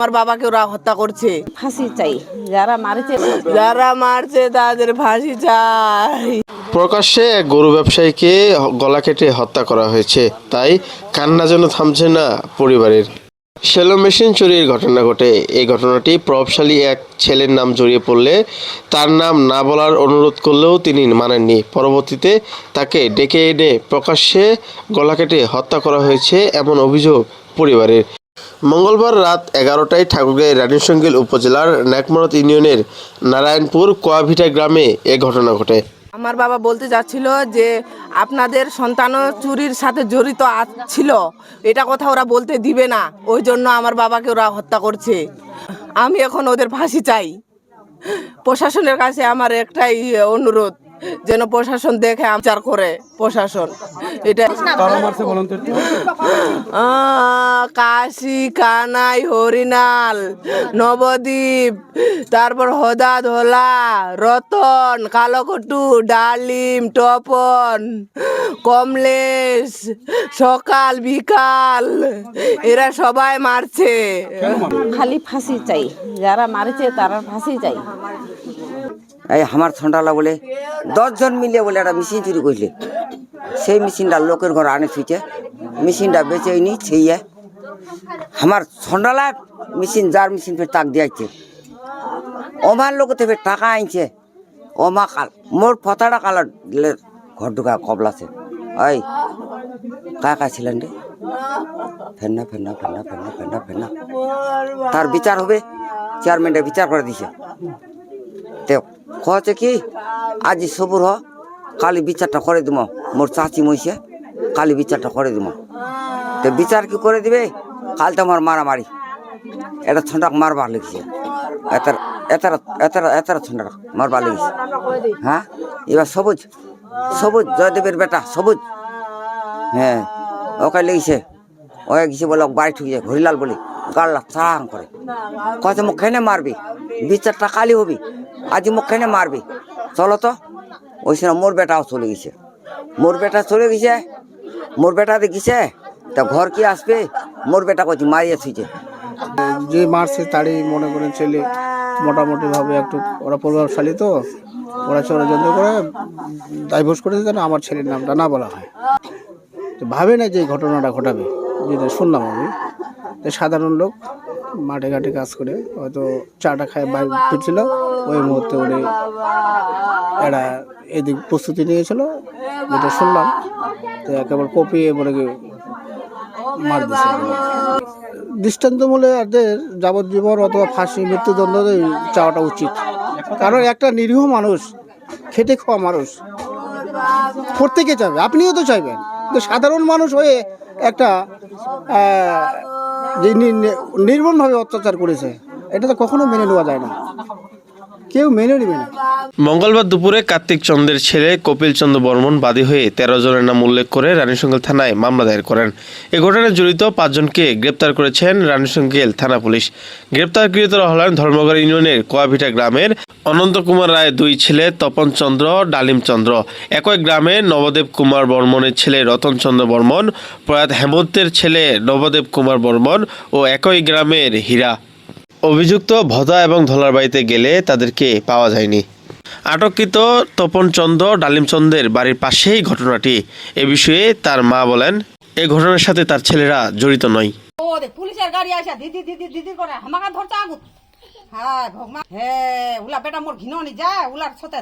আমার বাবাকে ওরা হত্যা করছে। ফাঁসি চাই। যারা মারেছে যারা মারছে তাদের ফাঁসি চাই। প্রকাশ্যে এক গরু ব্যবসায়ীকে গলা কেটে হত্যা করা হয়েছে। তাই কান্না যেন থামছে না পরিবারের। সেলো মেশিন চুরির ঘটনা ঘটে। এই ঘটনাটি প্রভাবশালী এক ছেলের নাম জড়িয়ে পড়লে তার নাম না বলার অনুরোধ করলেও তিনি মানেননি। পরবর্তীতে তাকে ডেকে এনে প্রকাশ্যে গলা কেটে হত্যা করা হয়েছে এমন অভিযোগ পরিবারের। মঙ্গলবার রাত এগারোটায় ঠাকুরগাঁয়ের রানীসঙ্গিল উপজেলার ন্যাকমরত ইউনিয়নের নারায়ণপুর কোয়াভিটা গ্রামে এ ঘটনা ঘটে। আমার বাবা বলতে যাচ্ছিল যে আপনাদের সন্তানও চুরির সাথে জড়িত ছিল। এটা কথা ওরা বলতে দিবে না। ওই জন্য আমার বাবাকে ওরা হত্যা করছে। আমি এখন ওদের ফাঁসি চাই। প্রশাসনের কাছে আমার একটাই অনুরোধ। যেন প্রশাসন দেখে বিচার করে প্রশাসন। এটা কাশি কানাই হরিনাল নবদ্বীপ তারপর হদা ধলা রতন কালকটু ডালিম টপন কমলেশ সকাল বিকাল এরা সবাই মারছে। খালি ফাঁসি চাই। যারা মারছে তারা ফাঁসি চাই। এই আমার ঠন্ডালা বলে, দশজন মিলিয়ে বলে একটা মেশিন চুরি করলে সেই মেশিনটা লোকের ঘর আনে থুইছে মেশিনটা বেচে নি ছেয়ে আমার ঠন্ডালা মেশিন, যার মেশিন ফের তাক দিয়েছে ওমার লোক থেকে টাকা আনছে। ওমা কাল, মোর ফতাটা কালার দিলে ঘর ঢুকা কবলাছে। ওই কা কা ছিলেন রে? ফেন্না ফেন্না ফেন্না ফেন্না ফেন্না ফেন্না তার বিচার হবে। চেয়ারম্যানটা বিচার করে দিছে। তে কছে কি? আজি সবুর হ, কালি বিচারটা করে দিব মোর চাচি মইছে, কালি বিচারটা করে দিব তো বিচার কি করে দিবে? কাল তো আমার মারামারি। এটা ঠন্ডা মারবার লেগেছে। এতার এতার এতার এতার ঠন্ডা মারবার লেগেছে। হ্যাঁ? এবার সবুজ সবুজ, জয়দেবের বেটা, সবুজ। হ্যাঁ ওকে লেগেছে। ও গেছে বলে বাড়ি ঠুকে যায় হরিলাল বলি গাল্লা চাং করে। কত মুখ খেনে মারবি? বিচারটা কালি হবি। আজ মুখ খেনে মারবি। চলো তো। ওই সময় মোর বেটাও চলে গেছে। মোর বেটা চলে গেছে। মোর বেটা দেখিছে? তা ঘর কি আসবে? মোর বেটা কইছি মারিয়ে থুইছে যে। মারছে তারই মনে করেন ছেলে মোটামুটি মোটামুটিভাবে একটু ওরা প্রভাবশালী তো। ওরা ষড়যন্ত্র করে ডাইভোর্স করে যেন আমার ছেলের নামটা না বলা হয়। তো ভাবে না যে ঘটনাটা ঘটাবে। যেটা শুনলাম আমি সাধারণ লোক মাঠে ঘাটে কাজ করে, হয়তো চাটা খায় বাড়ি ফিরছিল ওই মুহূর্তে উনি এরা এদিক প্রস্তুতি নিয়েছিল, যেটা শুনলাম, তো একেবারে কপিয়ে বলে মার দিছে দৃষ্টান্তমূলক এদের যাবজ্জীবন অথবা ফাঁসি, মৃত্যুদণ্ড চাওয়াটা উচিত। কারণ একটা নিরীহ মানুষ, খেটে খাওয়া মানুষ প্রত্যেকে চাইবে? আপনিও তো চাইবেন। সাধারণ মানুষ হয়ে একটা যে নির্মমভাবে অত্যাচার করেছে এটা তো কখনো মেনে নেওয়া যায় না। কেউ মেনে নেবে না। মঙ্গলবার দুপুরে কার্তিক চন্দ্রের ছেলে কপিল চন্দ্র বর্মন বাদী হয়ে তেরো জনের নাম উল্লেখ করে রানীশঙ্গেল থানায় মামলা দায়ের করেন। এ ঘটনায় জড়িত পাঁচজনকে গ্রেপ্তার করেছেন রানীশঙ্গেল থানা পুলিশ। গ্রেপ্তারকৃতরা হলেন ধর্মগড় ইউনিয়নের কোয়াভিটা গ্রামের অনন্ত কুমার রায় দুই ছেলে তপন চন্দ্র, ডালিম চন্দ্র। একই গ্রামে নবদেব কুমার বর্মনের ছেলে রতন চন্দ্র বর্মন, প্রয়াত হেমন্তের ছেলে নবদেব কুমার বর্মন ও একই গ্রামের হীরা। অভিযুক্ত ভদা এবং ধলার বাড়িতে গেলে তাদেরকে পাওয়া যায়নি। আটককৃত তপন চন্দ্র ডালিমচন্দ্রের বাড়ির পাশেই ঘটনাটি। এ বিষয়ে তার মা বলেন এই ঘটনার সাথে তার ছেলেরা জড়িত নয়। পুলিশের গাড়ি আসা দিদি দিদি দিদি করে। আমাকে হ্যাঁ ভগবান। হে উলা বেটা মোর ঘিননি যা উলার সাথে